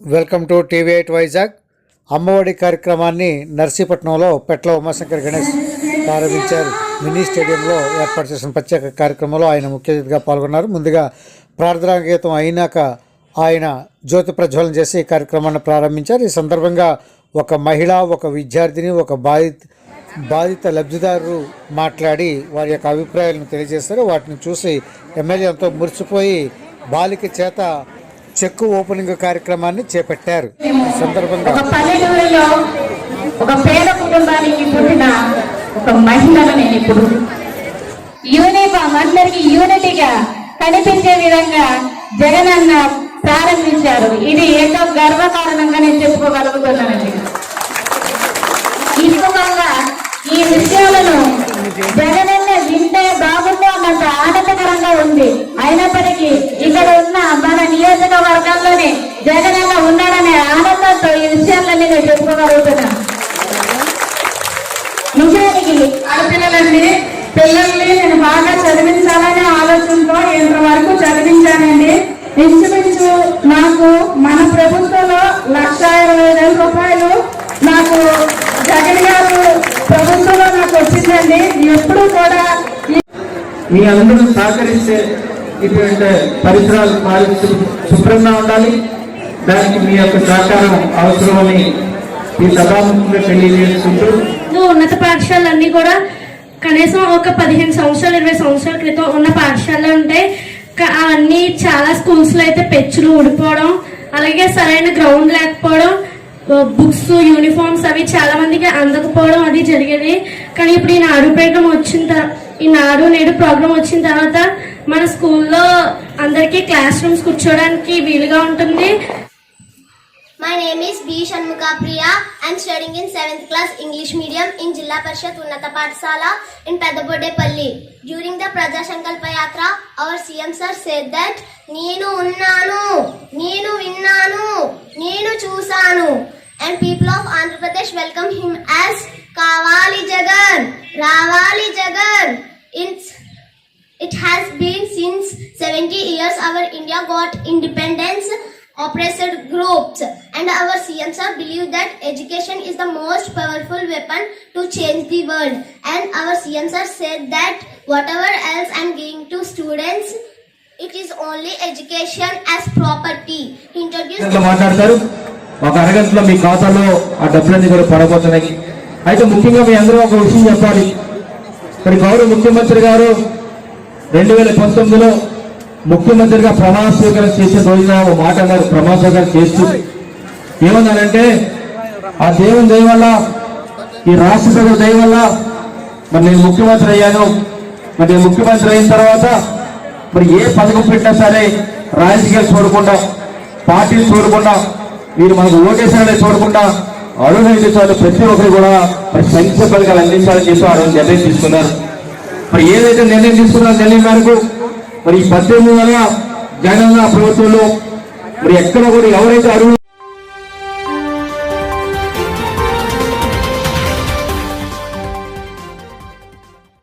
Welcome to TV eight Vizag. Amma Vodi కార్యక్రమాన్ని నర్సీపట్నంలో పెట్ల ఉమాశంకర్ గణేష్ ప్రారంభించారు. మినీ స్టేడియంలో ఏర్పాటు చేసిన ప్రత్యేక కార్యక్రమంలో ఆయన ముఖ్య అతిథిగా పాల్గొన్నారు. ముందుగా ప్రార్థనా గీతం అయినాక ఆయన జ్యోతి ప్రజ్వలన చేసి కార్యక్రమాన్ని ప్రారంభించారు. ఈ సందర్భంగా ఒక మహిళ ఒక విద్యార్థిని ఒక బాధిత బాధిత లబ్ధిదారు మాట్లాడి వారి యొక్క అభిప్రాయాలను తెలియజేశారు. వాటిని చూసి ఎమ్మెల్యే ఎంతో మురిసిపోయి బాలిక చేత చెక్కు ఓపెనింగ్ కార్యక్రమాన్ని చేపట్టారు. ఈ సందర్భంగా ఒక పల్లెటూరులో ఒక పేద కుటుంబానికి పుట్టిన ఒక మహిళను నేను ఇప్పుడు యూనిఫామ్ అందరికి యూనిటీగా కనిపించే విధంగా జగనన్న ప్రారంభించారు. ఇది ఎంతో గర్వకారణంగా నేను చెప్పుకోగలుగుతున్నానండి. ఇంకొకగా ఈ విషయాలను జగనన్న వింటే బాగుండు అన్నంత ఆనందకరంగా ఉంది. అయినప్పటికీ ఇక్కడ నేను చెప్పుకోగలుగుతున్నాను నిజానికి ఆడపిల్లలండి పిల్లల్ని నేను బాగా చదివించాలనే ఆలోచనతో ఇంతవరకు చదివించానండి. ఇంచుమించు నాకు మన ప్రభుత్వంలో లక్ష ఇరవై వేల రూపాయలు నాకు జగన్ గారు ప్రభుత్వంలో నాకు వచ్చిందండి. ఎప్పుడు కూడా మీ అందరూ సహకరిస్తే ఇటువంటి పరిసరాలు మారి శుభ్రంగా ఉండాలి. దానికి మీ యొక్క సహకారం అవసరమని ఈ సభాముఖంగా తెలియజేసుకుంటూ ఉన్నత పాఠశాలన్నీ కూడా కనీసం ఒక పదిహేను సంవత్సరాలు ఇరవై సంవత్సరాల క్రితం ఉన్న పాఠశాలలు ఉంటాయి క- అన్ని చాలా స్కూల్స్లో అయితే పెచ్చులు ఊడిపోవడం అలాగే సరైన గ్రౌండ్ లేకపోవడం బుక్స్ యూనిఫామ్స్ అవి చాలా మందికి అందకపోవడం అది జరిగేది. కానీ ఇప్పుడు ఈ నాడు ప్రోగ్రామ్ వచ్చిన తర్వాత ఈ నాడు నేడు ప్రోగ్రామ్ వచ్చిన తర్వాత మన స్కూల్లో అందరికీ క్లాస్ రూమ్స్ కూర్చోవడానికి వీలుగా ఉంటుంది. My name is B. Shanmuka Priya. I'm studying in 7th class English medium in Jilla Parishad Unnata Pathsala in Pedabodepalli. During the Praja Sankalpa Yatra, our CM sir said that నేను ఉన్నాను నేను విన్నాను నేను చూశాను and people of Andhra Pradesh welcome him as కావాలి జగన్ రావాలి Jagan it's it has been since 70 years our India got independence, oppressed groups, and our CM sir believe that education is the most powerful weapon to change the world. And our CM sir said that whatever else I'm giving to students, it is only education as property. He మాట్లాడతారు ఒక అరగంటలో మీ ఖాతాలో ఆ డబ్బులన్నీ కూడా పడబోతున్నాయి అయితే ముఖ్యంగా మీ అందరూ ఒక విషయం చెప్పాలి మరి గౌరవ ముఖ్యమంత్రి గారు రెండు వేల పంతొమ్మిదిలో ముఖ్యమంత్రిగా ప్రమాణ స్వీకారం చేసే రోజున ఒక మాట అన్నారు. ప్రమాణ స్వీకారం చేస్తూ ఏమన్నారంటే ఆ దేవుని దయ వల్ల ఈ రాష్ట్ర ప్రజల దయ వల్ల మరి నేను ముఖ్యమంత్రి అయ్యాను. మరి నేను ముఖ్యమంత్రి అయిన తర్వాత మరి ఏ పథకం పెట్టినా సరే రాజకీయాలు చూడకుండా పార్టీలు చూడకుండా మీరు మనకు ఓటేసారనే చూడకుండా అడుగు చాలు ప్రతి ఒక్కరు కూడా మరి సంక్షేమ పథకాలు అందించాలని చెప్పి ఆ రోజు నిర్ణయం తీసుకున్నారు. మరి ఏదైతే నిర్ణయం తీసుకున్నారో నిర్ణయం మేరకు మరి ఈ పద్దెనిమిది వందల జగన్ ప్రభుత్వంలో మరి ఎక్కడ కూడా ఎవరైతే అడుగు